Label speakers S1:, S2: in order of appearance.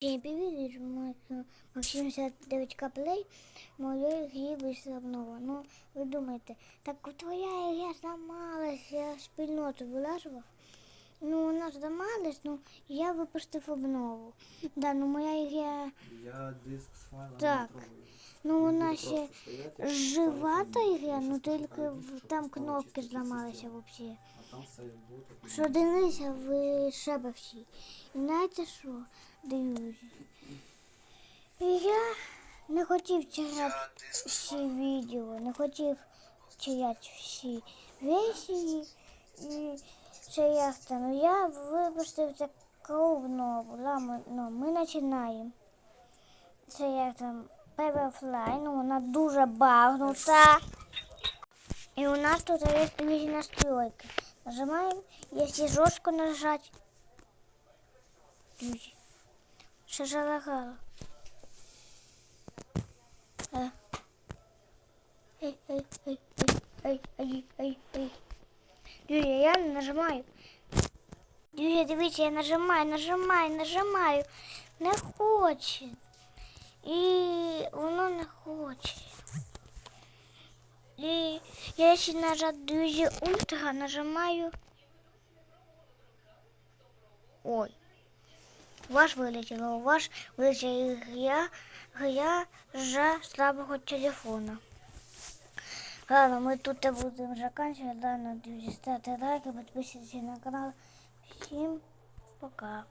S1: Всім привіт, Максим 79 каплей, моєї грі вийшла. Ну, ви думаєте, так твоя ігра зламалась, я спільноту вилажував. Ну, вона зламалась, ну, я випустив обнову. Да, ну моя ігра,
S2: Я диск з файлом
S1: Так.
S2: не трогаю.
S1: Ну вона ще жива та ігра, ну тільки там кнопки зламалися взагалі. Що дивися, ви шеба всі. І знаєте що, дивлюся. Я не хотів читати всі відео, не хотів читати всі вещі і це як там. Ну, я випустив таку нову. Ну, ми починаємо. Це як там Pepperfly, ну вона дуже багнута. И у нас тут есть две настройки. Нажимаем, если жестко нажать. Люди. Что залагало? Э. Эй, эй, эй, эй, эй, эй, эй, эй. Люди, я нажимаю. Люди, дивіться, я нажимаю, нажимаю, нажимаю. Не хоче. І воно не хоче. І я ще нажать дуже ультра, нажимаю. Ой. Ваш вилетіло, ваш вилетіла я, я же слабого телефона. Ладно, мы тут и будем заканчивать. Ладно, друзья, ставьте лайки, подписывайтесь на канал. Всем пока.